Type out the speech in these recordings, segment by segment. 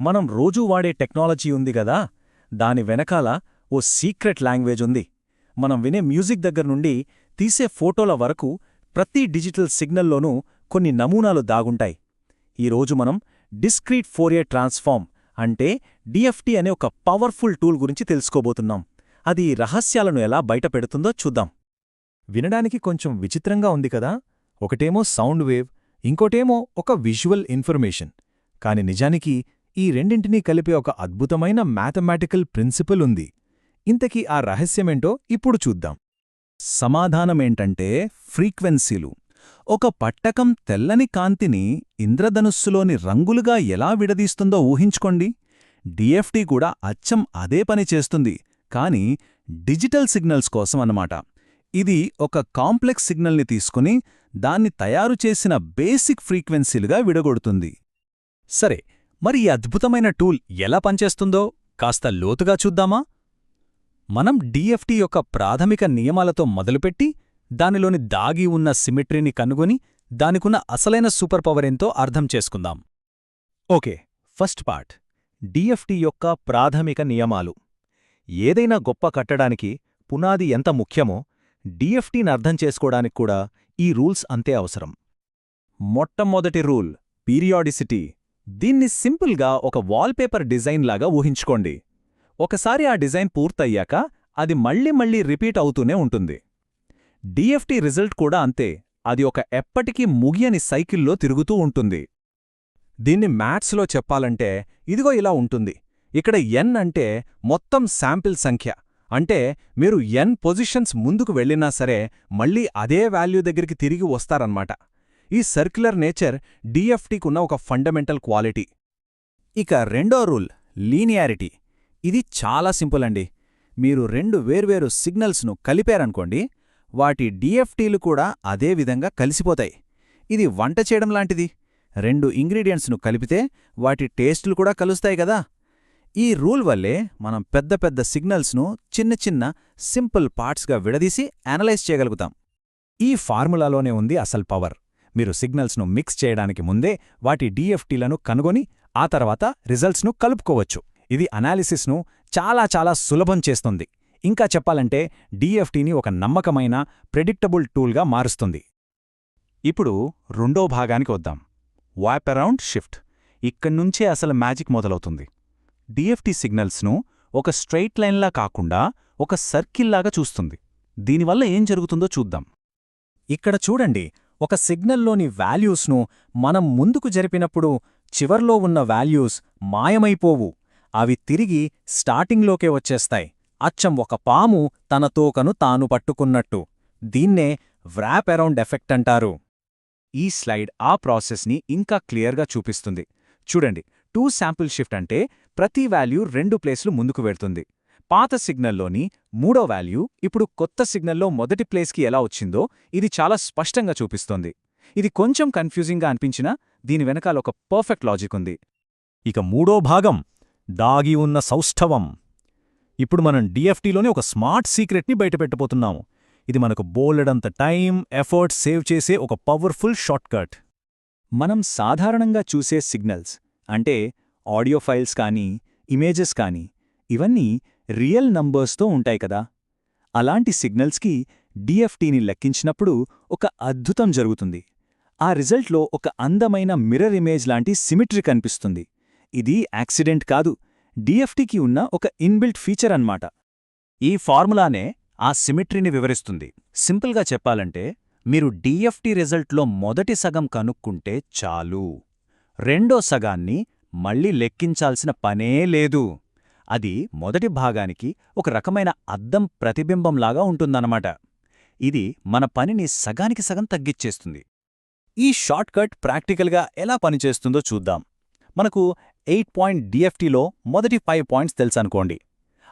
మనం రోజూ వాడే టెక్నాలజీ ఉంది గదా దాని వెనకాల ఓ సీక్రెట్ లాంగ్వేజ్ ఉంది. మనం వినే మ్యూజిక్ దగ్గర నుండి తీసే ఫోటోల వరకు ప్రతి డిజిటల్ సిగ్నల్లోనూ కొన్ని నమూనాలు దాగుంటాయి. ఈరోజు మనం డిస్క్రీట్ ఫోరియర్ ట్రాన్స్ఫార్మ్ అంటే డిఎఫ్టి అనే ఒక పవర్ఫుల్ టూల్ గురించి తెలుసుకోబోతున్నాం. అది రహస్యాలను ఎలా బయటపెడుతుందో చూద్దాం. వినడానికి కొంచెం విచిత్రంగా ఉంది కదా ఒకటేమో సౌండ్ వేవ్ ఇంకోటేమో ఒక విజువల్ ఇన్ఫర్మేషన్. కాని నిజానికి ఈ రెండింటినీ కలిపే ఒక అద్భుతమైన మ్యాథమెటికల్ ప్రిన్సిపల్ ఉంది. ఇంతకీ ఆ రహస్యమేంటో ఇప్పుడు చూద్దాం. సమాధానమేంటంటే ఫ్రీక్వెన్సీలు. ఒక పట్టకం తెల్లని కాంతిని ఇంద్రధనుస్సులోని రంగులుగా ఎలా విడదీస్తుందో ఊహించుకోండి. డిఎఫ్టీ కూడా అచ్చం అదే పని చేస్తుంది. కాని డిజిటల్ సిగ్నల్స్ కోసం అన్నమాట. ఇది ఒక కాంప్లెక్స్ సిగ్నల్ని తీసుకుని దాన్ని తయారు చేసిన బేసిక్ ఫ్రీక్వెన్సీలుగా విడగొడుతుంది. సరే మరి ఈ అద్భుతమైన టూల్ ఎలా పనిచేస్తుందో కాస్త లోతుగా చూద్దామా? మనం డిఎఫ్టి యొక్క ప్రాథమిక నియమాలతో మొదలుపెట్టి దానిలోని దాగి ఉన్న సిమెట్రీని కనుగొని దానికున్న అసలైన సూపర్ పవర్ ఎంతో అర్థం చేసుకుందాం. Okay first part. డిఎఫ్టి యొక్క ప్రాథమిక నియమాలు. ఏదైనా గొప్ప కట్టడానికి పునాది ఎంత ముఖ్యమో డిఎఫ్టీని అర్థం చేసుకోవడానికి కూడా ఈ రూల్స్ అంతే అవసరం. మొట్టమొదటి రూల్ పీరియాడిసిటీ. దీన్ని సింపుల్గా ఒక వాల్పేపర్ డిజైన్ లాగా ఊహించుకోండి. ఒకసారి ఆ డిజైన్ పూర్తయ్యాక అది మళ్ళీ మళ్ళీ రిపీట్ అవుతూనే ఉంటుంది. డిఎఫ్టి రిజల్ట్ కూడా అంతే అది ఒక ఎప్పటికీ ముగియని సైకిల్లో తిరుగుతూ ఉంటుంది. దీన్ని మ్యాథ్స్లో చెప్పాలంటే ఇదిగో ఇలా ఉంటుంది. ఇక్కడ ఎన్ అంటే మొత్తం శాంపిల్ సంఖ్య. అంటే మీరు ఎన్ పొజిషన్స్ ముందుకు వెళ్ళినా సరే మళ్ళీ అదే వాల్యూ దగ్గరికి తిరిగి వస్తారన్నమాట. ఈ సర్క్యులర్ నేచర్ డిఎఫ్టీకున్న ఒక ఫండమెంటల్ క్వాలిటీ ఇక రెండో రూల్ లీనియారిటీ ఇది చాలా సింపుల్ అండి. మీరు రెండు వేర్వేరు సిగ్నల్స్ను కలిపారనుకోండి వాటి డిఎఫ్టీలు కూడా అదే విధంగా కలిసిపోతాయి. ఇది వంట చేయడం లాంటిది. రెండు ఇంగ్రీడియంట్స్ను కలిపితే వాటి టేస్టులు కూడా కలుస్తాయి కదా. ఈ రూల్ వల్లే మనం పెద్ద పెద్ద సిగ్నల్స్ను చిన్న చిన్న సింపుల్ పార్ట్స్గా విడదీసి అనలైజ్ చేయగలుగుతాం. ఈ ఫార్ములాలోనే ఉంది అసల్ పవర్ మీరు సిగ్నల్స్ను మిక్స్ చేయడానికి ముందే వాటి డిఎఫ్టీలను కనుగొని ఆ తర్వాత రిజల్ట్స్ను కలుపుకోవచ్చు. ఇది అనాలిసిస్ను చాలా చాలా సులభం చేస్తుంది. ఇంకా చెప్పాలంటే డిఎఫ్టీని ఒక నమ్మకమైన ప్రెడిక్టబుల్ టూల్గా మారుస్తుంది. ఇప్పుడు రెండో భాగానికి వద్దాం. వాప్ అరౌండ్ షిఫ్ట్ ఇక్కడ్నుంచే అసలు మ్యాజిక్ మొదలవుతుంది. డిఎఫ్టీ సిగ్నల్స్ను ఒక స్ట్రైట్ లైన్లా కాకుండా ఒక సర్కిల్లాగా చూస్తుంది. దీనివల్ల ఏం జరుగుతుందో చూద్దాం. ఇక్కడ చూడండి. ఒక సిగ్నల్లోని వాల్యూస్ను మనం ముందుకు జరిపినప్పుడు చివర్లో ఉన్న వాల్యూస్ మాయమైపోవు. అవి తిరిగి స్టార్టింగ్లోకే వచ్చేస్తాయి. అచ్చం ఒక పాము తన తోకను తాను పట్టుకున్నట్టు. దీన్నే వ్రాప్ అరౌండ్ ఎఫెక్ట్ అంటారు. ఈ స్లైడ్ ఆ ప్రాసెస్ని ఇంకా క్లియర్గా చూపిస్తుంది. చూడండి టూ శాంపుల్ షిఫ్ట్ అంటే ప్రతి వాల్యూ రెండు ప్లేస్లు ముందుకు వెళ్తుంది. పాత సిగ్నల్లోని మూడో వాల్యూ ఇప్పుడు కొత్త సిగ్నల్లో మొదటి ప్లేస్కి ఎలా వచ్చిందో ఇది చాలా స్పష్టంగా చూపిస్తోంది. ఇది కొంచెం కన్ఫ్యూజింగ్గా అనిపించినా దీని వెనకాల ఒక పర్ఫెక్ట్ లాజిక్ ఉంది. ఇక మూడో భాగం దాగి ఉన్న సౌష్ఠవం. ఇప్పుడు మనం డిఎఫ్టీలోనే ఒక స్మార్ట్ సీక్రెట్ని బయటపెట్టబోతున్నాము ఇది మనకు బోలెడంత టైం ఎఫర్ట్ సేవ్ చేసే ఒక పవర్ఫుల్ షార్ట్కట్. మనం సాధారణంగా చూసే సిగ్నల్స్ అంటే ఆడియో ఫైల్స్ కానీ ఇమేజెస్ కానీ ఇవన్నీ రియల్ నంబర్స్తో ఉంటాయి కదా. అలాంటి సిగ్నల్స్కి డిఎఫ్టీని లెక్కించినప్పుడు ఒక అద్భుతం జరుగుతుంది. ఆ రిజల్ట్లో ఒక అందమైన మిర్రర్ ఇమేజ్ లాంటి సిమిట్రీ కనిపిస్తుంది. ఇది యాక్సిడెంట్ కాదు డిఎఫ్టీకి ఉన్న ఒక ఇన్బిల్ట్ ఫీచర్ అన్నమాట. ఈ ఫార్ములానే ఆ సిమిట్రీని వివరిస్తుంది. సింపుల్గా చెప్పాలంటే మీరు డిఎఫ్టీ రిజల్ట్లో మొదటి సగం కనుక్కుంటే చాలు. రెండో సగాన్ని మళ్ళీ లెక్కించాల్సిన పనే లేదు. అది మొదటి భాగానికి ఒక రకమైన అద్దం ప్రతిబింబంలాగా ఉంటుందన్నమాట. ఇది మన పనిని సగానికి సగం తగ్గిచ్చేస్తుంది. ఈ షార్ట్కట్ ప్రాక్టికల్గా ఎలా పనిచేస్తుందో చూద్దాం. మనకు ఎయిట్ పాయింట్ డిఎఫ్టీలో మొదటి ఫైవ్ పాయింట్స్ తెలుసనుకోండి.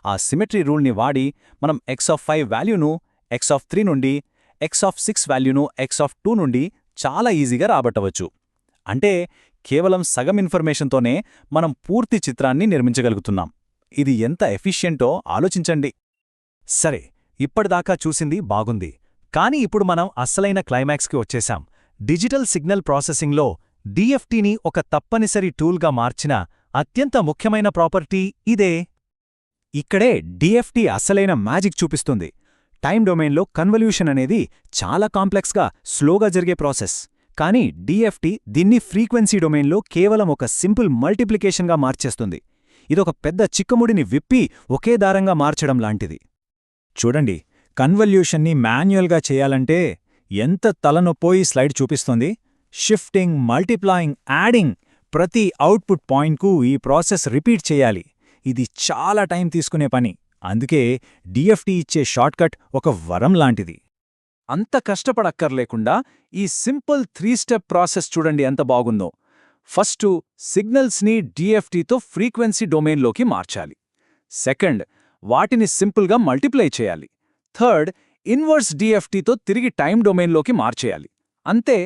ఆ సిమెట్రీ రూల్ని వాడి మనం ఎక్స్ ఆఫ్ ఫైవ్ వాల్యూను ఎక్స్ ఆఫ్ త్రీ నుండి ఎక్స్ ఆఫ్ సిక్స్ వాల్యూను ఎక్స్ ఆఫ్ టూ నుండి చాలా ఈజీగా రాబట్టవచ్చు. అంటే కేవలం సగం ఇన్ఫర్మేషన్తోనే మనం పూర్తి చిత్రాన్ని నిర్మించగలుగుతున్నాం. ఇది ఎంత ఎఫిషియెంటో ఆలోచించండి. సరే ఇప్పటిదాకా చూసింది బాగుంది. కానీ ఇప్పుడు మనం అస్సలైన క్లైమాక్స్కి వచ్చేశాం. డిజిటల్ సిగ్నల్ ప్రాసెసింగ్లో డిఎఫ్టీని ఒక తప్పనిసరి టూల్గా మార్చిన అత్యంత ముఖ్యమైన ప్రాపర్టీ ఇదే. ఇక్కడే డిఎఫ్టి అసలైన మ్యాజిక్ చూపిస్తుంది. టైం డొమైన్లో కన్వల్యూషన్ అనేది చాలా కాంప్లెక్స్గా స్లోగా జరిగే ప్రాసెస్. కానీ డిఎఫ్టి దీన్ని ఫ్రీక్వెన్సీ డొమైన్లో కేవలం ఒక సింపుల్ మల్టిప్లికేషన్గా మార్చేస్తుంది. ఇదొక పెద్ద చిక్కుముడిని విప్పి ఒకే దారంగా మార్చడం లాంటిది. చూడండి కన్వల్యూషన్ని మాన్యువల్గా చేయాలంటే ఎంత తలనొప్పోయి స్లైడ్ చూపిస్తోంది. షిఫ్టింగ్ మల్టిప్లాయింగ్ యాడింగ్ ప్రతి అవుట్పుట్ పాయింట్కు ఈ ప్రాసెస్ రిపీట్ చేయాలి. ఇది చాలా టైం తీసుకునే పని. అందుకే డిఎఫ్టి ఇచ్చే షార్ట్కట్ ఒక వరం లాంటిది. అంత కష్టపడక్కర్లేకుండా ఈ సింపుల్ త్రీ స్టెప్ ప్రాసెస్ చూడండి ఎంత బాగుందో. ఫస్టు సిగ్నల్స్ని డిఎఫ్టీతో ఫ్రీక్వెన్సీ డొమైన్లోకి మార్చాలి. సెకండ్ వాటిని సింపుల్గా మల్టిప్లై చేయాలి. థర్డ్ ఇన్వర్స్ డిఎఫ్టీతో తిరిగి టైం డొమైన్లోకి మార్చేయాలి. అంతే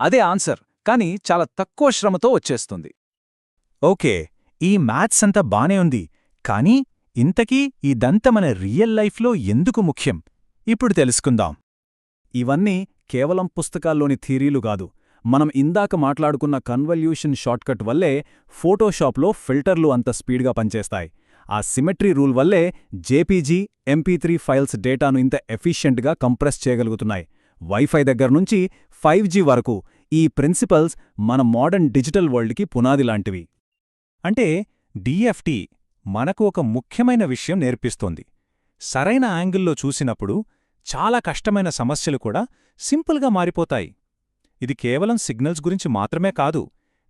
అదే ఆన్సర్ కానీ చాలా తక్కువ శ్రమతో వచ్చేస్తుంది. ఓకే ఈ మ్యాథ్స్ అంతా బానే ఉంది కానీ ఇంతకీ ఇదంతా మన రియల్ లైఫ్లో ఎందుకు ముఖ్యం? ఇప్పుడు తెలుసుకుందాం. ఇవన్నీ కేవలం పుస్తకాల్లోని థీరీలు కాదు మనం ఇందాక మాట్లాడుకున్న కన్వల్యూషన్ షార్ట్కట్ వల్లే ఫోటోషాప్లో ఫిల్టర్లు అంత స్పీడ్గా పనిచేస్తాయి. ఆ సిమెట్రీ రూల్ వల్లే జేపీజీ ఎంపీ త్రీ ఫైల్స్ డేటాను ఇంత ఎఫిషియెంట్గా కంప్రెస్ చేయగలుగుతున్నాయి. వైఫై దగ్గర్నుంచి ఫైవ్ జీ వరకు ఈ ప్రిన్సిపల్స్ మన మోడర్న్ డిజిటల్ వరల్డ్కి పునాది లాంటివి. అంటే డిఎఫ్టి మనకు ఒక ముఖ్యమైన విషయం నేర్పిస్తోంది. సరైన యాంగిల్లో చూసినప్పుడు చాలా కష్టమైన సమస్యలు కూడా సింపుల్గా మారిపోతాయి. ఇది కేవలం సిగ్నల్స్ గురించి మాత్రమే కాదు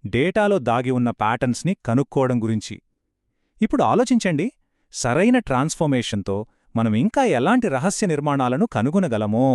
డేటాలో దాగి ఉన్న ప్యాటర్న్స్ని కనుక్కోవడం గురించి. ఇప్పుడు ఆలోచించండి సరైన ట్రాన్స్ఫర్మేషన్తో మనం ఇంకా ఎలాంటి రహస్య నిర్మాణాలను కనుగొనగలమో.